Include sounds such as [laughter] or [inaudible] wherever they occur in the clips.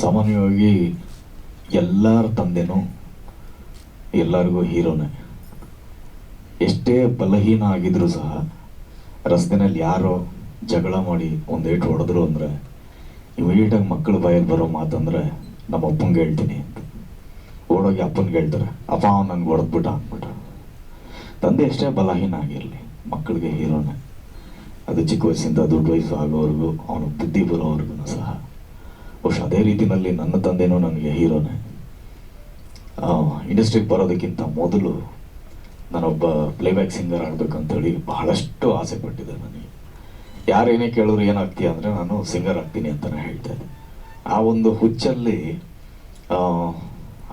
ಸಾಮಾನ್ಯವಾಗಿ ಎಲ್ಲರ ತಂದೆನೂ ಎಲ್ಲರಿಗೂ ಹೀರೋನೇ. ಎಷ್ಟೇ ಬಲಹೀನ ಆಗಿದ್ರು ಸಹ ರಸ್ತೆನಲ್ಲಿ ಯಾರೋ ಜಗಳ ಮಾಡಿ ಒಂದು ಏಟು ಹೊಡೆದ್ರು ಅಂದರೆ ಇಮಿಡಿಯೇಟಾಗಿ ಮಕ್ಕಳು ಬಾಯಲ್ಲಿ ಬರೋ ಮಾತಂದರೆ ನಮ್ಮ ಅಪ್ಪಂಗೆ ಹೇಳ್ತೀನಿ ಅಂತ. ಓಡೋಗಿ ಅಪ್ಪನಿಗೆ ಹೇಳ್ತಾರೆ, ಅಪ್ಪ, ಅವ್ನು ನನಗೆ ಹೊಡೆದ್ಬಿಟ್ಟ ಅಂದ್ಬಿಟ್ಟು ತಂದೆ ಎಷ್ಟೇ ಬಲಹೀನ ಆಗಿರಲಿ ಮಕ್ಕಳಿಗೆ ಹೀರೋನೇ. ಅದು ಚಿಕ್ಕ ವಯಸ್ಸಿಂದ ದೊಡ್ಡ ವಯಸ್ಸು ಆಗೋವರೆಗೂ ಅವನು ಬುದ್ಧಿ ಬರೋವರೆಗೂ ಸಹ ಬಹುಶಃ ಅದೇ ರೀತಿಯಲ್ಲಿ ನನ್ನ ತಂದೆನೂ ನನಗೆ ಹೀರೋನೇ. ಇಂಡಸ್ಟ್ರಿಗೆ ಬರೋದಕ್ಕಿಂತ ಮೊದಲು ನಾನೊಬ್ಬ ಪ್ಲೇಬ್ಯಾಕ್ ಸಿಂಗರ್ ಆಗಬೇಕಂತೇಳಿ ಬಹಳಷ್ಟು ಆಸೆ ಪಟ್ಟಿದ್ದೆ ನನಗೆ. ಯಾರೇನೇ ಕೇಳಿದ್ರು ಏನಾಗ್ತೀಯ ಅಂದರೆ ನಾನು ಸಿಂಗರ್ ಆಗ್ತೀನಿ ಅಂತಲೇ ಹೇಳ್ತಾ ಇದ್ದೆ. ಆ ಒಂದು ಹುಚ್ಚಲ್ಲಿ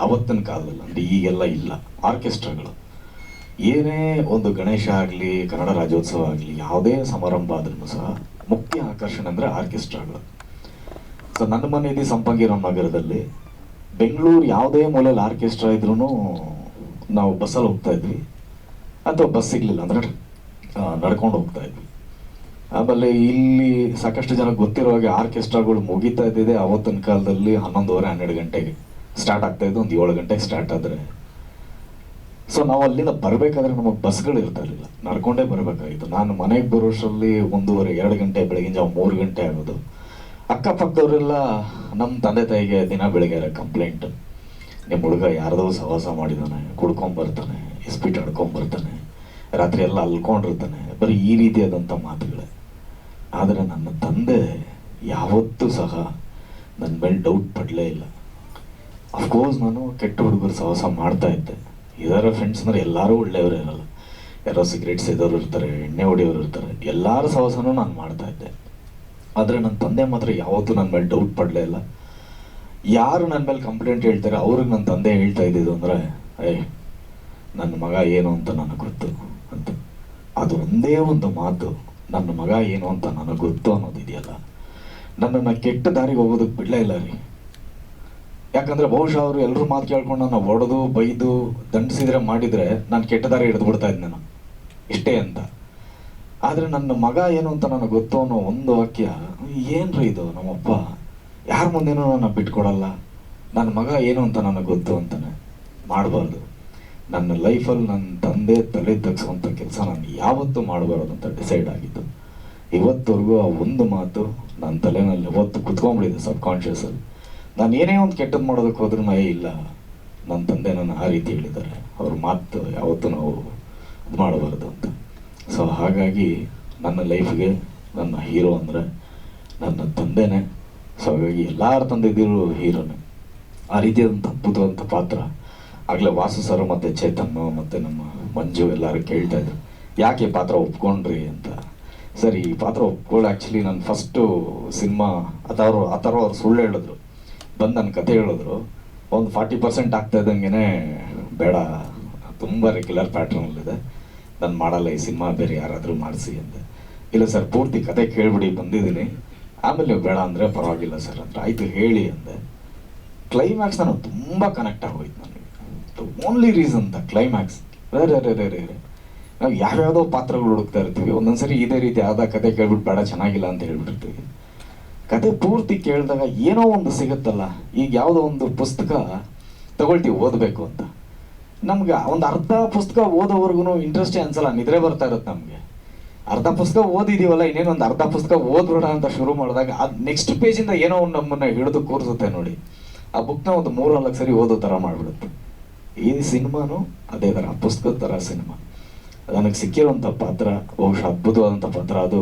ಅವತ್ತಿನ ಕಾಲದಲ್ಲಿ ಅಂದರೆ ಈಗೆಲ್ಲ ಇಲ್ಲ, ಆರ್ಕೆಸ್ಟ್ರಾಗಳು. ಏನೇ ಒಂದು ಗಣೇಶ ಆಗಲಿ, ಕನ್ನಡ ರಾಜ್ಯೋತ್ಸವ ಆಗಲಿ, ಯಾವುದೇ ಸಮಾರಂಭ ಆದ್ರೂ ಸಹ ಮುಖ್ಯ ಆಕರ್ಷಣೆ ಅಂದರೆ ಆರ್ಕೆಸ್ಟ್ರಾಗಳು. ಸೊ ನನ್ನ ಮನೆ ಇದೆ ಸಂಪಂಗಿರೋ ನಗರದಲ್ಲಿ ಬೆಂಗಳೂರು ಯಾವುದೇ ಮೂಲೆಯಲ್ಲಿ ಆರ್ಕೆಸ್ಟ್ರಾ ಇದ್ರೂ ನಾವು ಬಸ್ಸಲ್ಲಿ ಹೋಗ್ತಾ ಇದ್ವಿ. ಅಥವಾ ಬಸ್ ಸಿಗಲಿಲ್ಲ ಅಂದರೆ ನಡ್ಕೊಂಡು ಹೋಗ್ತಾ ಇದ್ವಿ. ಆಮೇಲೆ ಇಲ್ಲಿ ಸಾಕಷ್ಟು ಜನ ಗೊತ್ತಿರೋ ಹಾಗೆ ಆರ್ಕೆಸ್ಟ್ರಾಗಳು ಮುಗಿತಾ ಇದ್ದಿದೆ. ಅವತ್ತಿನ ಕಾಲದಲ್ಲಿ ಹನ್ನೊಂದುವರೆ, ಹನ್ನೆರಡು ಗಂಟೆಗೆ ಸ್ಟಾರ್ಟ್ ಆಗ್ತಾ ಇದ್ದು, ಒಂದು ಏಳು ಗಂಟೆಗೆ ಸ್ಟಾರ್ಟ್ ಆದರೆ. ಸೊ, ನಾವು ಅಲ್ಲಿಂದ ಬರಬೇಕಾದ್ರೆ ನಮಗೆ ಬಸ್ಗಳು ಇರ್ತಾ ಇರಲಿಲ್ಲ. ನಡ್ಕೊಂಡೇ ಬರಬೇಕಾಗಿತ್ತು. ನಾನು ಮನೆಗೆ ಬರೋಷ್ಟರಲ್ಲಿ ಒಂದೂವರೆ, ಎರಡು ಗಂಟೆ, ಬೆಳಗಿನ ಜಾವ ಮೂರು ಗಂಟೆ ಆಗೋದು. ಅಕ್ಕಪಕ್ಕದವರೆಲ್ಲ ನಮ್ಮ ತಂದೆ ತಾಯಿಗೆ ದಿನ ಬೆಳಗ್ಗೆ ಕಂಪ್ಲೇಂಟ್ ನಿಮ್ಮ ಹುಡುಗ ಯಾರ್ದೋ ಸಹವಾಸ ಮಾಡಿದಾನೆ, ಕುಡ್ಕೊಂಬರ್ತಾನೆ, ಎಸ್ಪಿಟ್ ಆಡ್ಕೊಂಬರ್ತಾನೆ, ರಾತ್ರಿ ಎಲ್ಲ ಅಲ್ಕೊಂಡಿರ್ತಾನೆ. ಬರೀ ಈ ರೀತಿಯಾದಂಥ ಮಾತುಗಳೇ. ಆದರೆ ನನ್ನ ತಂದೆ ಯಾವತ್ತೂ ಸಹ ನನ್ನ ಮೇಲೆ ಡೌಟ್ ಪಡಲೇ ಇಲ್ಲ. ಅಫ್ಕೋರ್ಸ್ ನಾನು ಕೆಟ್ಟ ಹುಡುಗರು ಸಹವಾಸ ಮಾಡ್ತಾ ಇದ್ದೆ. ಇದರ ಫ್ರೆಂಡ್ಸ್ ಅಂದರೆ ಎಲ್ಲರೂ ಒಳ್ಳೆಯವರು ಇರಲ್ಲ. ಯಾರೋ ಸಿಗರೇಟ್ಸ್ ಇದ್ದವರು ಇರ್ತಾರೆ, ಎಣ್ಣೆ ಹೊಡೆಯೋರು ಇರ್ತಾರೆ. ಎಲ್ಲರ ಸಹವಾಸನೂ ನಾನು ಮಾಡ್ತಾ ಇದ್ದೆ. ಆದರೆ ನನ್ನ ತಂದೆ ಮಾತ್ರ ಯಾವತ್ತೂ ನನ್ನ ಮೇಲೆ ಡೌಟ್ ಪಡಲೇ ಇಲ್ಲ. ಯಾರು ನನ್ನ ಮೇಲೆ ಕಂಪ್ಲೇಂಟ್ ಹೇಳ್ತಾರೆ, ಅವ್ರಿಗೆ ನನ್ನ ತಂದೆ ಹೇಳ್ತಾ ಇದ್ದಿದ್ದು ಅಂದರೆ ಏಯ್ ನನ್ನ ಮಗ ಏನು ಅಂತ ನನಗೆ ಗೊತ್ತು ಅಂತ. ಅದು ಒಂದೇ ಒಂದು ಮಾತು, ನನ್ನ ಮಗ ಏನು ಅಂತ ನನಗೆ ಗೊತ್ತು ಅನ್ನೋದಿದೆಯಲ್ಲ ನನ್ನನ್ನು ಕೆಟ್ಟ ದಾರಿಗೆ ಹೋಗೋದಕ್ಕೆ ಬಿಡಲೇ ಇಲ್ಲ ರೀ. ಯಾಕಂದರೆ ಬಹುಶಃ ಅವರು ಎಲ್ಲರೂ ಮಾತು ಕೇಳ್ಕೊಂಡು ನಾನು ಒಡೆದು ಬೈದು, ದಂಡಿಸಿದ್ರೆ ಮಾಡಿದರೆ ನಾನು ಕೆಟ್ಟ ದಾರಿ ಹಿಡಿದು ಬಿಡ್ತಾ ಇದ್ದೆ ನಾನು. ಇಷ್ಟೇ ಅಂತ. ಆದರೆ ನನ್ನ ಮಗ ಏನು ಅಂತ ನನಗೆ ಗೊತ್ತು ಅನ್ನೋ ಒಂದು ವಾಕ್ಯ, ಏನ್ರಿ ಇದು ನಮ್ಮಪ್ಪ? ಯಾರ ಮುಂದೆನೂ ನನ್ನ ಬಿಟ್ಕೊಡಲ್ಲ ನನ್ನ ಮಗ ಏನು ಅಂತ ನನಗೆ ಗೊತ್ತು ಅಂತಾನೆ ಮಾಡಬಾರ್ದು. ನನ್ನ ಲೈಫಲ್ಲಿ ನನ್ನ ತಂದೆ ತಲೆ ತಗ್ಸುವಂಥ ಕೆಲಸ ನಾನು ಯಾವತ್ತೂ ಮಾಡಬಾರ್ದು ಅಂತ ಡಿಸೈಡ್ ಆಗಿತ್ತು. ಇವತ್ತವರೆಗೂ ಆ ಒಂದು ಮಾತು ನನ್ನ ತಲೆನಲ್ಲಿ ಯಾವತ್ತು ಕುತ್ಕೊಂಡ್ಬಿಟ್ಟಿದೆ ಸಬ್ ಕಾನ್ಷಿಯಸಲ್ಲಿ ನಾನು ಏನೇ ಒಂದು ಕೆಟ್ಟದ್ದು ಮಾಡೋದಕ್ಕೆ ಹೋದ್ರೂ ಇಲ್ಲ. ನನ್ನ ತಂದೆ ನನ್ನ ಆ ರೀತಿ ಹೇಳಿದ್ದಾರೆ. ಅವ್ರ ಮಾತು ಯಾವತ್ತೂ ನಾವು ಇದು ಮಾಡಬಾರ್ದು ಅಂತ. ಸೊ ಹಾಗಾಗಿ ನನ್ನ ಲೈಫ್ಗೆ ನನ್ನ ಹೀರೋ ಅಂದರೆ ನನ್ನ ತಂದೆನೇ. ಸೊ ಹಾಗಾಗಿ ಎಲ್ಲರ ತಂದೆದಿರು ಹೀರೋನೇ. ಆ ರೀತಿಯಾದಂಥ ಅದ್ಭುತವಾದಂಥ ಪಾತ್ರ. ಆಗಲೇ ವಾಸು ಸರ್ ಮತ್ತು ಚೇತನ್ ಮತ್ತು ನಮ್ಮ ಮಂಜು ಎಲ್ಲರೂ ಕೇಳ್ತಾ ಇದ್ರು. ಯಾಕೆ ಪಾತ್ರ ಒಪ್ಕೊಂಡ್ರಿ ಅಂತ? ಸರ್, ಈ ಪಾತ್ರ ಒಪ್ಕೊಳ್ಳಿ ಆ್ಯಕ್ಚುಲಿ ನನ್ನ ಫಸ್ಟು ಸಿನಿಮಾ ಅಥವಾ ಆ ಥರ ಅವ್ರು ಸುಳ್ಳು ಹೇಳಿದ್ರು. ಬಂದು ನನ್ನ ಕತೆ ಹೇಳಿದ್ರು. ಒಂದು ಫಾರ್ಟಿ ಪರ್ಸೆಂಟ್ ಆಗ್ತಾ ಇದ್ದಂಗೆ ಬೇಡ. ತುಂಬ ರೆಗ್ಯುಲರ್ ಪ್ಯಾಟ್ರನಲ್ಲಿದೆ ನಾನು ಮಾಡಲ್ಲ, ಈ ಸಿನಿಮಾ ಬೇರೆ ಯಾರಾದರೂ ಮಾಡಿಸಿ ಅಂತ. ಇಲ್ಲ ಸರ್, ಪೂರ್ತಿ ಕತೆ ಕೇಳಿಬಿಡಿ, ಬಂದಿದ್ದೀನಿ. ಆಮೇಲೆ ಬೇಡ ಅಂದರೆ ಪರವಾಗಿಲ್ಲ ಸರ್ ಅಂತ. ಆಯಿತು, ಹೇಳಿ ಅಂದೆ. ಕ್ಲೈಮ್ಯಾಕ್ಸ್ ನಾನು ತುಂಬ ಕನೆಕ್ಟ್ ಆಗೋಯ್ತು ನನಗೆ. ಓನ್ಲಿ ರೀಸನ್ ದ ಕ್ಲೈಮ್ಯಾಕ್ಸ್ ರೇ ರೇ ರೇ ರೇ. ನಾವು ಯಾವ್ಯಾವುದೋ ಪಾತ್ರಗಳು ಹುಡುಕ್ತಾ ಇರ್ತೀವಿ. ಒಂದೊಂದ್ಸರಿ ಇದೇ ರೀತಿ ಆದ ಕತೆ ಕೇಳ್ಬಿಟ್ಟು ಬೇಡ, ಚೆನ್ನಾಗಿಲ್ಲ ಅಂತ ಹೇಳ್ಬಿಟ್ಟಿರ್ತೀವಿ. ಕತೆ ಪೂರ್ತಿ ಕೇಳಿದಾಗ ಏನೋ ಒಂದು ಸಿಗುತ್ತಲ್ಲ. ಈಗ ಯಾವುದೋ ಒಂದು ಪುಸ್ತಕ ತಗೊಳ್ತೀವಿ, ಓದಬೇಕು ಅಂತ. ನಮ್ಗೆ ಒಂದು ಅರ್ಧ ಪುಸ್ತಕ ಓದೋವರೆಗೂ ಇಂಟ್ರೆಸ್ಟೇ ಅನ್ಸಲ್ಲ, ನಿದ್ರೆ ಬರ್ತಾ ಇರುತ್ತೆ ನಮಗೆ. ಅರ್ಧ ಪುಸ್ತಕ ಓದಿದೀವಲ್ಲ ಇನ್ನೇನೊಂದು ಅರ್ಧ ಪುಸ್ತಕ ಓದ್ಬಿಡೋಣ ಅಂತ ಶುರು ಮಾಡಿದಾಗ ಅದು ನೆಕ್ಸ್ಟ್ ಪೇಜಿಂದ ಏನೋ ಒಂದು ನಮ್ಮನ್ನ ಹಿಡಿದು ಕೂರಿಸುತ್ತೆ ನೋಡಿ. ಆ ಬುಕ್ನ ಒಂದು ಮೂರು ನಾಲ್ಕು ಸರಿ ಓದೋ ಥರ ಮಾಡಿಬಿಡುತ್ತೆ. ಈ ಸಿನಿಮಾನು ಅದೇ ಥರ ಪುಸ್ತಕದ ಥರ ಸಿನಿಮಾ. ನನಗೆ ಸಿಕ್ಕಿರೋಂಥ ಪಾತ್ರ, ಬಹುಶಃ ಅದ್ಭುತವಾದಂಥ ಪಾತ್ರ ಅದು.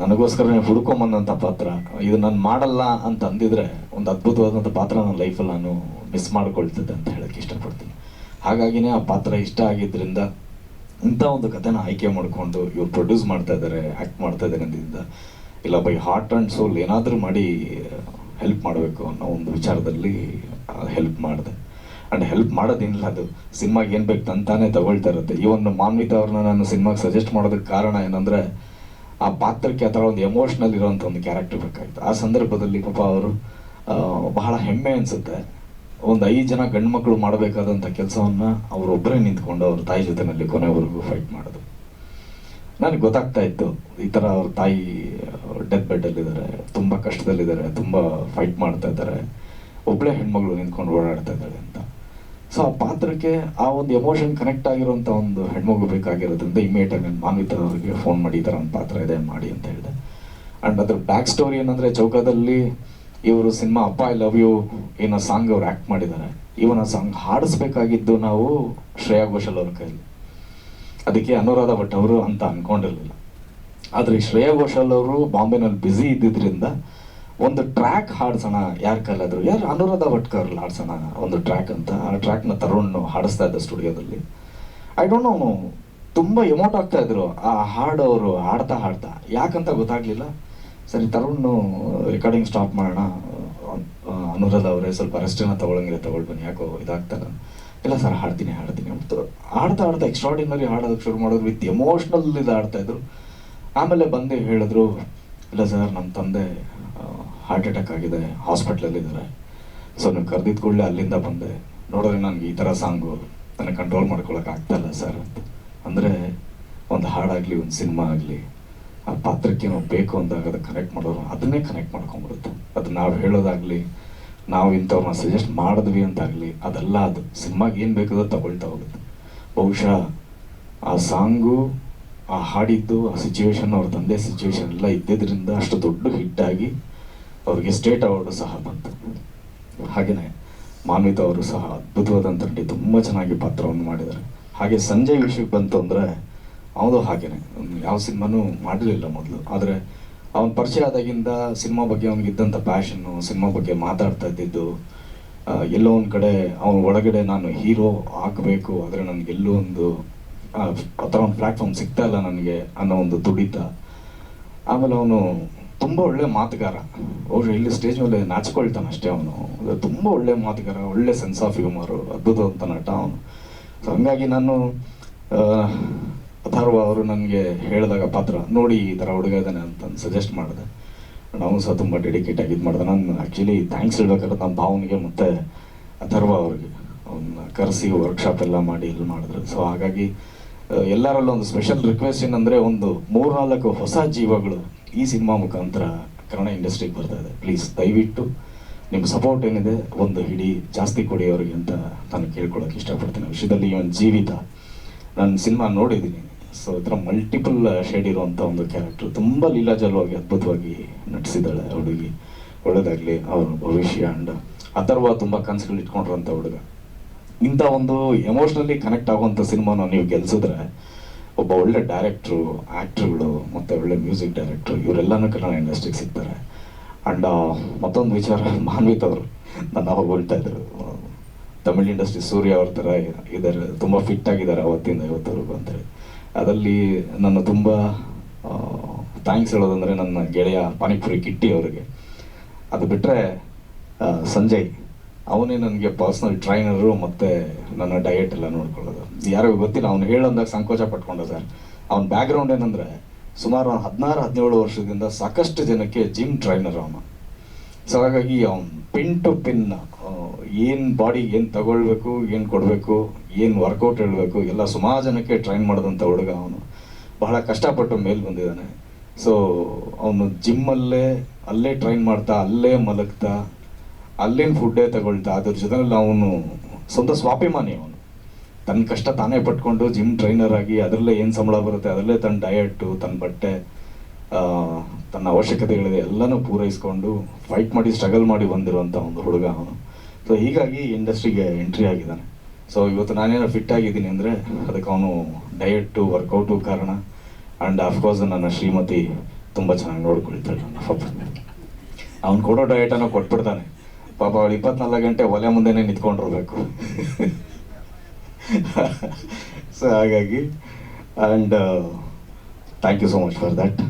ನನಗೋಸ್ಕರನೇ ಹುಡ್ಕೊಂಬಂದಂಥ ಪಾತ್ರ. ಇದು ನಾನು ಮಾಡಲ್ಲ ಅಂತ ಅಂದಿದ್ರೆ ಒಂದು ಅದ್ಭುತವಾದಂಥ ಪಾತ್ರ ನನ್ನ ಲೈಫಲ್ಲಿ ನಾನು ಮಿಸ್ ಮಾಡ್ಕೊಳ್ತಿದ್ದೆ ಅಂತ ಹೇಳಕ್ಕೆ ಇಷ್ಟಪಡ್ತೀನಿ. ಹಾಗಾಗಿನೇ ಆ ಪಾತ್ರ ಇಷ್ಟ ಆಗಿದ್ದರಿಂದ ಇಂಥ ಒಂದು ಕಥೆನ ಆಯ್ಕೆ ಮಾಡಿಕೊಂಡು ಇವ್ರು ಪ್ರೊಡ್ಯೂಸ್ ಮಾಡ್ತಾ ಇದ್ದಾರೆ ಆ್ಯಕ್ಟ್ ಮಾಡ್ತಾ ಇದ್ದಾರೆ ಅಂದಿದ್ದ ಇಲ್ಲ ಬೈ ಹಾರ್ಟ್ ಆ್ಯಂಡ್ ಸೋಲ್ ಏನಾದರೂ ಮಾಡಿ ಹೆಲ್ಪ್ ಮಾಡಬೇಕು ಅನ್ನೋ ಒಂದು ವಿಚಾರದಲ್ಲಿ ಹೆಲ್ಪ್ ಮಾಡಿದೆ. ಆ್ಯಂಡ್ ಹೆಲ್ಪ್ ಮಾಡೋದೇನಿಲ್ಲ ಅದು. ಸಿನಿಮಾಗೆ ಏನು ಬೇಕು ತಾನೇ ತಗೊಳ್ತಾ ಇರುತ್ತೆ. ಇವನ್ ಮಾನ್ವಿತ ಅವ್ರನ್ನ ನಾನು ಸಿನಿಮಾಗೆ ಸಜೆಸ್ಟ್ ಮಾಡೋದಕ್ಕೆ ಕಾರಣ ಏನಂದರೆ, ಆ ಪಾತ್ರಕ್ಕೆ ಆ ಥರ ಒಂದು ಎಮೋಷ್ನಲ್ ಇರೋವಂಥ ಒಂದು ಕ್ಯಾರೆಕ್ಟರ್ ಬೇಕಾಗಿತ್ತು ಆ ಸಂದರ್ಭದಲ್ಲಿ ಪಾಪ ಅವರು ಬಹಳ ಹೆಮ್ಮೆ ಅನಿಸುತ್ತೆ. ಒಂದು ಐದು ಜನ ಗಂಡು ಮಕ್ಕಳು ಮಾಡಬೇಕಾದಂಥ ಕೆಲಸವನ್ನು ಅವರೊಬ್ಬರೇ ನಿಂತ್ಕೊಂಡು ಅವ್ರ ತಾಯಿ ಜೊತೆನಲ್ಲಿ ಕೊನೆವರೆಗೂ ಫೈಟ್ ಮಾಡೋದು. ನನಗೆ ಗೊತ್ತಾಗ್ತಾ ಇತ್ತು, ಈ ಥರ ಅವ್ರ ತಾಯಿ ಡೆತ್ ಬೆಡ್ಡಲ್ಲಿದ್ದಾರೆ ತುಂಬ ಕಷ್ಟದಲ್ಲಿದ್ದಾರೆ ತುಂಬ ಫೈಟ್ ಮಾಡ್ತಾ ಇದ್ದಾರೆ ಒಬ್ಬಳೇ ಹೆಣ್ಮಗಳು ನಿಂತ್ಕೊಂಡು ಓಡಾಡ್ತಾ ಇದ್ದಾಳೆ ಅಂತ. ಸೊ ಆ ಪಾತ್ರಕ್ಕೆ ಆ ಒಂದು ಎಮೋಷನ್ ಕನೆಕ್ಟ್ ಆಗಿರುವಂಥ ಒಂದು ಹೆಣ್ಮಗು ಬೇಕಾಗಿರೋದ್ರಿಂದ ಇಮಿಡಿಯೇಟ್ ಆಗಿ ನಾನು ಮಾನ್ವಿತ ಅವರಿಗೆ ಫೋನ್ ಮಾಡಿ, ಈ ಥರ ಒಂದು ಪಾತ್ರ ಇದೆ, ಮಾಡಿ ಅಂತ ಹೇಳಿದೆ. ಆ್ಯಂಡ್ ಅದ್ರ ಬ್ಯಾಕ್ ಸ್ಟೋರಿ ಏನಂದರೆ ಚೌಕದಲ್ಲಿ ಇವರು ಸಿನಿಮಾ ಅಪ್ಪ ಐ ಲವ್ ಯು ಏನೋ ಸಾಂಗ್ ಅವ್ರು ಆ್ಯಕ್ಟ್ ಮಾಡಿದ್ದಾರೆ. ಇವನ ಸಾಂಗ್ ಹಾಡಿಸ್ಬೇಕಾಗಿದ್ದು ನಾವು ಶ್ರೇಯಾ ಘೋಷಾಲ್ ಅವ್ರ ಕೈಲಿ. ಅದಕ್ಕೆ ಅನುರಾಧ ಭಟ್ ಅವರು ಅಂತ ಅನ್ಕೊಂಡಿರ್ಲಿಲ್ಲ. ಆದರೆ ಶ್ರೇಯಾ ಘೋಷಾಲ್ ಅವರು ಬಾಂಬೆನಲ್ಲಿ ಬ್ಯುಸಿ ಇದ್ದಿದ್ರಿಂದ ಒಂದು ಟ್ರ್ಯಾಕ್ ಹಾಡ್ಸೋಣ, ಯಾರು ಕಲಾದ್ರು, ಯಾರು ಅನುರಾಧ ಭಟ್ಕರ್ ಹಾಡ್ಸೋಣ ಒಂದು ಟ್ರ್ಯಾಕ್ ಅಂತ, ಆ ಟ್ರ್ಯಾಕ್ನ ತರುಣ್ ಹಾಡಿಸ್ತಾ ಇದ್ದ ಸ್ಟುಡಿಯೋದಲ್ಲಿ. ಐ ಡೋಂಟ್ ನೋ ತುಂಬ ಎಮೋಟ್ ಆಗ್ತಾ ಇದ್ರು ಆ ಹಾಡು ಅವರು ಹಾಡ್ತಾ ಹಾಡ್ತಾ. ಯಾಕಂತ ಗೊತ್ತಾಗ್ಲಿಲ್ಲ. ಸರಿ, ತರುಣ್ ರೆಕಾರ್ಡಿಂಗ್ ಸ್ಟಾಪ್ ಮಾಡೋಣ. ಅನುರಾಧ ಅವರೇ, ಸ್ವಲ್ಪ ರೆಸ್ಟನ್ನ ತಗೊಳಂಗಿಲ್ಲ ತಗೊಳ್ ಬನ್ನಿ ಯಾಕೋ ಇದಾಗ್ತಲ್ಲ. ಇಲ್ಲ ಸರ್, ಹಾಡ್ತೀನಿ ಹಾಡ್ತೀನಿ ಅಂತ ಹಾಡ್ತಾ ಹಾಡ್ತಾ ಎಕ್ಸ್ಟ್ರಾಡಿನರಿ ಹಾಡೋದಕ್ಕೆ ಶುರು ಮಾಡೋದು ವಿತ್ ಎಮೋಷ್ನಲ್ ಇದು ಆಡ್ತಾ ಇದ್ರು. ಆಮೇಲೆ ಬಂದು ಹೇಳಿದ್ರು, ಇಲ್ಲ ಸರ್ ನಮ್ಮ ತಂದೆ ಹಾರ್ಟ್ ಅಟ್ಯಾಕ್ ಆಗಿದೆ ಹಾಸ್ಪಿಟ್ಲಲ್ಲಿದ್ದಾರೆ ಸೊ ನೀವು ಕರೆದಿದ್ದ ಕೂಡಲೇ ಅಲ್ಲಿಂದ ಬಂದೆ. ನೋಡಿದ್ರೆ ನನಗೆ ಈ ಥರ ಸಾಂಗು ನನಗೆ ಕಂಟ್ರೋಲ್ ಮಾಡ್ಕೊಳಕ್ಕೆ ಆಗ್ತಾ ಇಲ್ಲ ಸರ್ ಅಂತ. ಅಂದರೆ, ಒಂದು ಹಾಡಾಗಲಿ, ಒಂದು ಸಿನಿಮಾ ಆಗಲಿ ಆ ಪಾತ್ರಕ್ಕೆ ನಾವು ಬೇಕು ಅಂದಾಗ ಅದು ಕನೆಕ್ಟ್ ಮಾಡೋರು, ಅದನ್ನೇ ಕನೆಕ್ಟ್ ಮಾಡ್ಕೊಂಡ್ಬಿಡುತ್ತೆ. ಅದು ನಾವು ಹೇಳೋದಾಗಲಿ, ನಾವು ಇಂಥವ್ರನ್ನ ಸಜೆಸ್ಟ್ ಮಾಡಿದ್ವಿ ಅಂತಾಗಲಿ, ಅದೆಲ್ಲ ಅದು ಸಿನಿಮಾಗೆ ಏನು ಬೇಕೋ ತಗೊಳ್ತಾ ಹೋಗುತ್ತೆ. ಬಹುಶಃ ಆ ಸಾಂಗು, ಆ ಹಾಡಿದ್ದು, ಆ ಸಿಚುವೇಶನ್ ಅವ್ರ ತಂದೆ ಸಿಚುವೇಶನ್ ಎಲ್ಲ ಇದ್ದಿದ್ದರಿಂದ ಅಷ್ಟು ದೊಡ್ಡ ಹಿಟ್ ಆಗಿ ಅವ್ರಿಗೆ ಸ್ಟೇಟ್ ಅವಾರ್ಡು ಸಹ ಬಂತು. ಹಾಗೆಯೇ ಮಾನ್ವಿತ ಅವರು ಸಹ ಅದ್ಭುತವಾದಂಥ ತುಂಬ ಚೆನ್ನಾಗಿ ಪಾತ್ರವನ್ನು ಮಾಡಿದ್ದಾರೆ. ಹಾಗೆ ಸಂಜಯ್ ವಿಷಯಕ್ಕೆ ಬಂತು ಅಂದರೆ ಅವನು ಹಾಗೇನೆ. ಯಾವ ಸಿನಿಮಾನೂ ಮಾಡಿರಲಿಲ್ಲ ಮೊದಲು. ಆದರೆ ಅವನ ಪರಿಚಯ ಆದಾಗಿಂದ ಸಿನಿಮಾ ಬಗ್ಗೆ ಅವನಿಗಿದ್ದಂಥ ಪ್ಯಾಷನ್ನು ಸಿನಿಮಾ ಬಗ್ಗೆ ಮಾತಾಡ್ತಾ ಇದ್ದಿದ್ದು ಎಲ್ಲೋ ಒಂದು ಕಡೆ ಅವನ ಒಳಗಡೆ ನಾನು ಹೀರೋ ಆಗಬೇಕು, ಆದರೆ ನನಗೆ ಎಲ್ಲೋ ಒಂದು, ಆ ಥರ ಒಂದು ಪ್ಲ್ಯಾಟ್ಫಾರ್ಮ್ ಸಿಗ್ತಾ ಇಲ್ಲ ನನಗೆ ಅನ್ನೋ ಒಂದು ತುಡಿತ ಆಮೇಲೆ ಅವನು ತುಂಬ ಒಳ್ಳೆ ಮಾತುಗಾರ. ಅವರು ಇಲ್ಲಿ ಸ್ಟೇಜ್ ಮೇಲೆ ನಾಚಿಕೊಳ್ತಾನೆ ಅಷ್ಟೇ ಅವನು. ತುಂಬ ಒಳ್ಳೆ ಮಾತುಗಾರ, ಒಳ್ಳೆ ಸೆನ್ಸ್ ಆಫ್ ಹ್ಯೂಮರು ಅದ್ಭುತವಂತ ನಟ ಅವನು. ಸೊ ಹಂಗಾಗಿ ನಾನು ಅಥರ್ವ ಅವರು ನನಗೆ ಹೇಳಿದಾಗ, ಪಾತ್ರ, ನೋಡಿ ಈ ಥರ ಹುಡುಗ ಇದ್ದಾನೆ ಅಂತ ಸಜೆಸ್ಟ್ ಮಾಡಿದೆ. ನಾವು ಸಹ ತುಂಬ ಡೆಡಿಕೇಟ್ ಆಗಿ ಇದು ಮಾಡಿದೆ. ನಾನು ಆ್ಯಕ್ಚುಲಿ ಥ್ಯಾಂಕ್ಸ್ ಹೇಳ್ಬೇಕಾದ್ರೆ ನಮ್ಮ ಭಾವನಿಗೆ ಮತ್ತು ಅಥರ್ವ ಅವ್ರಿಗೆ ಅವನ್ನ ಕರೆಸಿ ವರ್ಕ್ಶಾಪ್ ಎಲ್ಲ ಮಾಡಿ ಇಲ್ಲಿ ಮಾಡಿದ್ರು. ಸೊ ಹಾಗಾಗಿ ಎಲ್ಲರಲ್ಲೂ ಒಂದು ಸ್ಪೆಷಲ್ ರಿಕ್ವೆಸ್ಟ್ ಏನಂದರೆ ಒಂದು ಮೂರು ನಾಲ್ಕು ಹೊಸ ಜೀವಗಳು ಈ ಸಿನಿಮಾ ಮುಖಾಂತರ ಕನ್ನಡ ಇಂಡಸ್ಟ್ರಿಗೆ ಬರ್ತಾ ಇದೆ. ಪ್ಲೀಸ್ ದಯವಿಟ್ಟು ನಿಮ್ಮ ಸಪೋರ್ಟ್ ಏನಿದೆ, ಒಂದು ಹಿಡಿ ಜಾಸ್ತಿ ಕೊಡಿ ಅವರಿಗೆ ಅಂತ ನಾನು ಕೇಳ್ಕೊಳ್ಳೋಕೆ ಇಷ್ಟಪಡ್ತೀನಿ. ವಿಷಯದಲ್ಲಿ ಒಂದು ಜೀವಿತ. ನಾನು ಸಿನಿಮಾ ನೋಡಿದ್ದೀನಿ. ಸೊ ಇದರ ಮಲ್ಟಿಪಲ್ ಶೇಡ್ ಇರುವಂಥ ಒಂದು ಕ್ಯಾರೆಕ್ಟರ್ ತುಂಬ ಲೀಲಾಜಲವಾಗಿ ಅದ್ಭುತವಾಗಿ ನಟಿಸಿದ್ದಾಳೆ ಹುಡುಗಿ. ಒಳ್ಳೇದಾಗಲಿ ಅವ್ರ ಭವಿಷ್ಯ ಅಂಡ್ ಅಥರ್ವ ತುಂಬ ಕನಸುಗಳು ಇಟ್ಕೊಂಡಿರೋಂಥ ಹುಡುಗ. ಇಂಥ ಒಂದು ಎಮೋಷ್ನಲಿ ಕನೆಕ್ಟ್ ಆಗುವಂಥ ಸಿನಿಮಾನ ನೀವು ಗೆಲ್ಸಿದ್ರೆ ಒಬ್ಬ ಒಳ್ಳೆ ಡೈರೆಕ್ಟ್ರು ಆ್ಯಕ್ಟ್ರುಗಳು ಮತ್ತು ಒಳ್ಳೆ ಮ್ಯೂಸಿಕ್ ಡೈರೆಕ್ಟ್ರು ಇವರೆಲ್ಲನೂ ಕನ್ನಡ ಇಂಡಸ್ಟ್ರಿಗೆ ಸಿಗ್ತಾರೆ. ಆ್ಯಂಡ್ ಮತ್ತೊಂದು ವಿಚಾರ, ಮಾನ್ವಿತ್ ಅವರು ನನ್ನ ಅವಾಗ ಹೇಳ್ತಾ ಇದ್ರು. ತಮಿಳ್ ಇಂಡಸ್ಟ್ರಿ ಸೂರ್ಯ ಅವ್ರ ಥರ ಇದ್ದಾರೆ, ತುಂಬ ಫಿಟ್ ಆಗಿದ್ದಾರೆ ಅವತ್ತಿಂದ ಇವತ್ತವರೆಗೂ ಅಂತೇಳಿ. ಅದರಲ್ಲಿ ನನ್ನ ತುಂಬ ಥ್ಯಾಂಕ್ಸ್ ಹೇಳೋದಂದರೆ ನನ್ನ ಗೆಳೆಯ ಪಾನಿಪುರಿ ಕಿಟ್ಟಿ ಅವರಿಗೆ. ಅದು ಬಿಟ್ಟರೆ ಸಂಜಯ್, ಅವನೇ ನನಗೆ ಪರ್ಸ್ನಲ್ ಟ್ರೈನರು ಮತ್ತು ನನ್ನ ಡಯೆಟ್ ಎಲ್ಲ ನೋಡ್ಕೊಳ್ಳೋದು. ಯಾರಿಗೂ ಗೊತ್ತಿಲ್ಲ, ಅವ್ನು ಹೇಳೋದಾಗ ಸಂಕೋಚ ಪಟ್ಕೊಂಡ ಸರ್. ಅವ್ನ ಬ್ಯಾಕ್ಗ್ರೌಂಡ್ ಏನಂದರೆ, ಸುಮಾರು ಒಂದು ಹದಿನಾರು, ಹದಿನೇಳು ವರ್ಷದಿಂದ ಸಾಕಷ್ಟು ಜನಕ್ಕೆ ಜಿಮ್ ಟ್ರೈನರ್ ಅವನು. ಸೊ ಹಾಗಾಗಿ ಅವ್ನು ಪಿನ್ ಟು ಪಿನ್ ಏನು ಬಾಡಿಗೆ ಏನು ತಗೊಳ್ಬೇಕು, ಏನು ಕೊಡಬೇಕು ಏನು ವರ್ಕೌಟ್ ಹೇಳಬೇಕು, ಎಲ್ಲ ಸುಮಾರು ಜನಕ್ಕೆ ಟ್ರೈನ್ ಮಾಡಿದಂಥ ಹುಡುಗ ಅವನು. ಬಹಳ ಕಷ್ಟಪಟ್ಟು ಮೇಲೆ ಬಂದಿದ್ದಾನೆ. ಸೊ ಅವನು ಜಿಮ್ಮಲ್ಲೇ ಅಲ್ಲೇ ಟ್ರೈನ್ ಮಾಡ್ತಾ, ಅಲ್ಲೇ ಮಲಗ್ತಾ, ಅಲ್ಲಿನ ಫುಡ್ಡೇ ತಗೊಳ್ತಾ, ಅದ್ರ ಜೊತೆನಲ್ಲಿ ಅವನು ಸ್ವಂತ ಸ್ವಾಭಿಮಾನಿ ಅವನು. ತನ್ನ ಕಷ್ಟ ತಾನೇ ಪಟ್ಕೊಂಡು ಜಿಮ್ ಟ್ರೈನರ್ ಆಗಿ ಅದರಲ್ಲೇ ಏನು ಸಂಬಳ ಬರುತ್ತೆ, ಅದರಲ್ಲೇ ತನ್ನ ಡಯಟು ತನ್ನ ಬಟ್ಟೆ ತನ್ನ ಅವಶ್ಯಕತೆಗಳಿದೆ ಎಲ್ಲನೂ ಪೂರೈಸ್ಕೊಂಡು ಫೈಟ್ ಮಾಡಿ ಸ್ಟ್ರಗಲ್ ಮಾಡಿ ಬಂದಿರುವಂಥ ಒಂದು ಹುಡುಗ ಅವನು. ಸೊ ಹೀಗಾಗಿ ಇಂಡಸ್ಟ್ರಿಗೆ ಎಂಟ್ರಿ ಆಗಿದ್ದಾನೆ. ಸೊ ಇವತ್ತು ನಾನೇನೋ ಫಿಟ್ ಆಗಿದ್ದೀನಿ ಅಂದರೆ ಅದಕ್ಕೆ ಅವನು ಡಯಟು ವರ್ಕೌಟು ಕಾರಣ. ಆ್ಯಂಡ್ ಅಫ್ಕೋರ್ಸ್ ನನ್ನ ಶ್ರೀಮತಿ ತುಂಬ ಚೆನ್ನಾಗಿ ನೋಡ್ಕೊಳ್ತಾಳೆ ನನ್ನ ಪಾಪ ಅವ್ನು ಕೊಡೋ ಡಯಟನ್ನು ಕೊಟ್ಬಿಡ್ತಾನೆ. ಪಾಪ ಅವಳು ಇಪ್ಪತ್ನಾಲ್ಕು ಗಂಟೆ ಒಲೆ ಮುಂದೆನೇ ನಿಂತ್ಕೊಂಡಿರ್ಬೇಕು. [laughs] ಸೊ ಹಾಗಾಗಿ and thank you so much for that